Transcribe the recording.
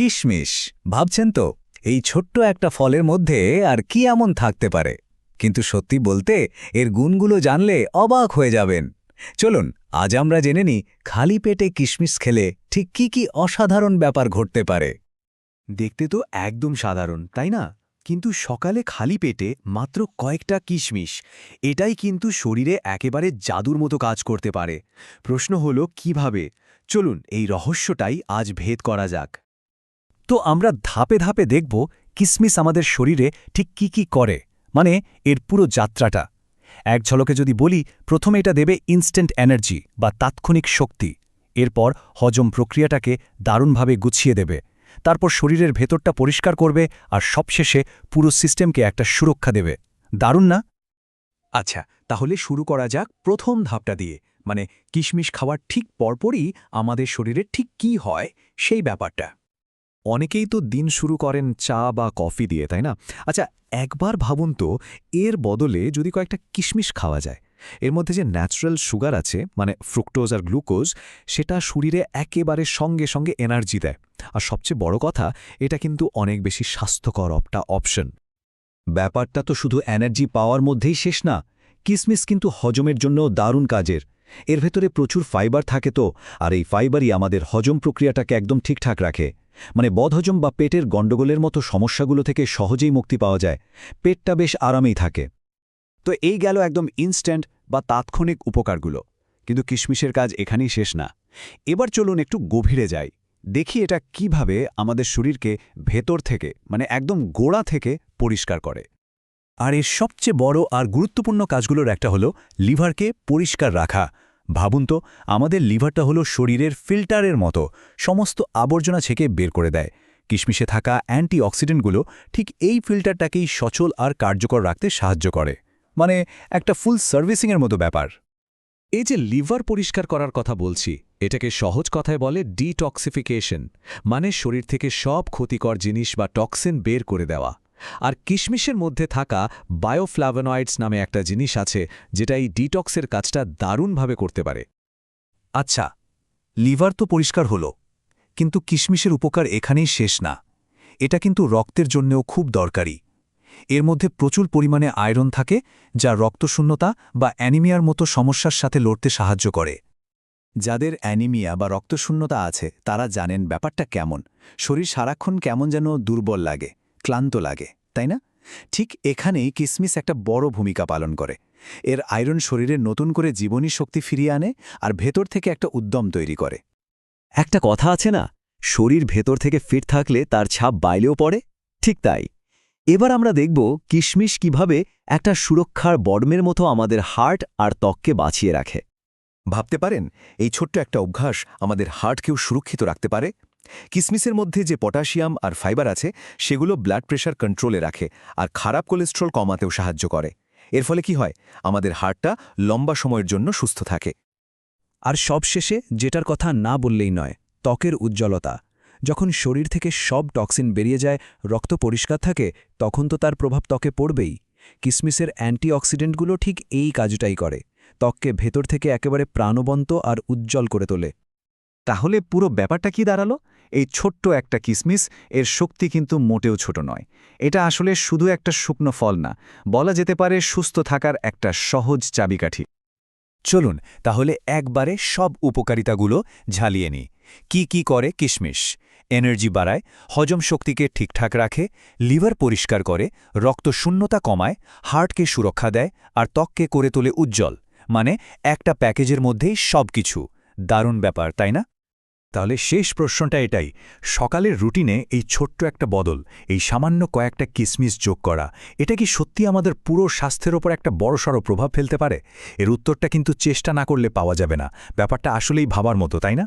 কিশমিশ, ভাবছেন তো? এই ছোট্ট একটা ফলের মধ্যে আর কি এমন থাকতে পারে? কিন্তু সত্যি বলতে, এর গুণগুলো জানলে অবাক হয়ে যাবেন। চলুন, আজ আমরা জেনে নিই খালি পেটে কিশমিশ খেলে ঠিক কি কি অসাধারণ ব্যাপার ঘটতে পারে। দেখতে তো একদম সাধারণ, তাই না? কিন্তু সকালে খালি পেটে মাত্র কয়েকটা কিশমিশ, এটাই কিন্তু শরীরে একেবারে জাদুর মতো কাজ করতে পারে। প্রশ্ন হলো, কীভাবে? চলুন, এই রহস্যটাই আজ ভেদ করা যাক। তো আমরা ধাপে ধাপে দেখব কিসমিস আমাদের শরীরে ঠিক কি কি করে মানে এর পুরো যাত্রাটা। এক ঝলকে যদি বলি, প্রথমে এটা দেবে ইনস্ট্যান্ট এনার্জি বা তাৎক্ষণিক শক্তি। এরপর হজম প্রক্রিয়াটাকে দারুণভাবে গুছিয়ে দেবে। তারপর শরীরের ভেতরটা পরিষ্কার করবে আর সবশেষে পুরো সিস্টেমকে একটা সুরক্ষা দেবে। দারুণ না? আচ্ছা তাহলে শুরু করা যাক প্রথম ধাপটা দিয়ে। মানে কিশমিশ খাওয়ার ঠিক পরপরই আমাদের শরীরে ঠিক কি হয় সেই ব্যাপারটা। অনেকেই তো দিন শুরু করেন চা বা কফি দিয়ে, তাই না? আচ্ছা একবার ভাবুন তো, এর বদলে যদি কয়েকটা কিশমিশ খাওয়া যায়, এর মধ্যে যে ন্যাচারাল সুগার আছে মানে ফ্রুক্টোজ আর গ্লুকোজ, সেটা শরীরে একেবারে সঙ্গে সঙ্গে এনার্জি দেয়। আর সবচেয়ে বড় কথা, এটা কিন্তু অনেক বেশি স্বাস্থ্যকর অপটা অপশন। ব্যাপারটা তো শুধু এনার্জি পাওয়ার মধ্যেই শেষ না কিসমিস কিন্তু হজমের জন্য দারুণ কাজের। এর ভেতরে প্রচুর ফাইবার থাকে তো, আর এই ফাইবারই আমাদের হজম প্রক্রিয়াটাকে একদম ঠিকঠাক রাখে। মানে বদহজম বা পেটের গণ্ডগোলের মতো সমস্যাগুলো থেকে সহজেই মুক্তি পাওয়া যায়। পেটটা বেশ আরামেই থাকে। তো এই গেল একদম ইনস্ট্যান্ট বা তাৎক্ষণিক উপকারগুলো। কিন্তু কিশমিশের কাজ এখানেই শেষ না। এবার চলুন একটু গভীরে যাই। দেখি এটা কীভাবে আমাদের শরীরকে ভেতর থেকে মানে একদম গোড়া থেকে পরিষ্কার করে। আর এর সবচেয়ে বড় আর গুরুত্বপূর্ণ কাজগুলোর একটা হলো লিভারকে পরিষ্কার রাখা। ভাবুন তো, আমাদের লিভারটা হলো শরীরের ফিল্টারের মতো, সমস্ত আবর্জনা ছেকে বের করে দেয়। কিশমিশে থাকা অ্যান্টিঅক্সিডেন্টগুলো ঠিক এই ফিল্টারটাকেই সচল আর কার্যকর রাখতে সাহায্য করে। মানে একটা ফুল সার্ভিসিংয়ের মতো ব্যাপার। এই যে লিভার পরিষ্কার করার কথা বলছি, এটাকে সহজ কথায় বলে ডিটক্সিফিকেশন মানে শরীর থেকে সব ক্ষতিকর জিনিস বা টক্সিন বের করে দেওয়া। আর কিশমিশের মধ্যে থাকা বায়োফ্লাভোনয়েডস নামে একটা জিনিস আছে, যেটা এই ডিটক্সের কাজটা দারুণভাবে করতে পারে। আচ্ছা লিভার তো পরিষ্কার হলো, কিন্তু কিশমিশের উপকার এখানেই শেষ না। এটা কিন্তু রক্তের জন্যও খুব দরকারি। এর মধ্যে প্রচুর পরিমাণে আয়রন থাকে, যা রক্তশূন্যতা বা অ্যানিমিয়ার মতো সমস্যার সাথে লড়তে সাহায্য করে। যাদের অ্যানিমিয়া বা রক্তশূন্যতা আছে, তারা জানেন ব্যাপারটা কেমন। শরীর সারাক্ষণ কেমন যেন দুর্বল লাগে। ক্লান্ত লাগে, তাই না? ঠিক এখানেই কিসমিস একটা বড় ভূমিকা পালন করে। এর আয়রন শরীরে নতুন করে জীবনী শক্তি ফিরিয়ে আনে আর ভেতর থেকে একটা উদ্যম তৈরি করে। একটা কথা আছে না, শরীর ভেতর থেকে ফিট থাকলে তার ছাপ বাইলেও পড়ে? ঠিক তাই। এবার আমরা দেখব কিশমিশ কীভাবে একটা সুরক্ষার বর্মের মতো আমাদের হার্ট আর ত্বককে বাঁচিয়ে রাখে। ভাবতে পারেন, এই ছোট্ট একটা অভ্যাস আমাদের হার্টকেও সুরক্ষিত রাখতে পারে? কিসমিসের মধ্যে যে পটাশিয়াম আর ফাইবার আছে, সেগুলো ব্লাড প্রেশার কন্ট্রোলে রাখে আর খারাপ কোলেস্ট্রল কমাতেও সাহায্য করে। এর ফলে কি হয়? আমাদের হার্টটা লম্বা সময়ের জন্য সুস্থ থাকে। আর সবশেষে যেটার কথা না বললেই নয়, ত্বকের উজ্জ্বলতা। যখন শরীর থেকে সব টক্সিন বেরিয়ে যায়, রক্ত পরিষ্কার থাকে, তখন তো তার প্রভাব ত্বকে পড়বেই। কিসমিসের অ্যান্টিঅক্সিডেন্টগুলো ঠিক এই কাজটাই করে, ত্বককে ভেতর থেকে একেবারে প্রাণবন্ত আর উজ্জ্বল করে তোলে। তাহলে পুরো ব্যাপারটা কি দাঁড়াল? এই ছোট্ট একটা কিসমিস এর শক্তি কিন্তু মোটেও ছোট নয়। এটা আসলে শুধু একটা শুকনো ফল না, বলা যেতে পারে সুস্থ থাকার একটা সহজ চাবিকাঠি। চলুন তাহলে একবারে সব উপকারিতাগুলো ঝালিয়ে নিই। কি কি করে কিশমিশ এনার্জি বাড়ায়, হজম শক্তিকে ঠিকঠাক রাখে, লিভার পরিষ্কার করে, রক্ত শূন্যতা কমায়, হার্টকে সুরক্ষা দেয় আর ত্বককে করে তোলে উজ্জ্বল। মানে একটা প্যাকেজের মধ্যেই সব কিছু দারুণ ব্যাপার, তাই না? তাহলে শেষ প্রশ্নটা এটাই। সকালের রুটিনে এই ছোট্ট একটা বদল, এই সামান্য কয়েকটা কিসমিস যোগ করা, এটা কি সত্যি আমাদের পুরো স্বাস্থ্যের ওপর একটা বড়সড় প্রভাব ফেলতে পারে? এর উত্তরটা কিন্তু চেষ্টা না করলে পাওয়া যাবে না। ব্যাপারটা আসলেই ভাবার মতো, তাই না?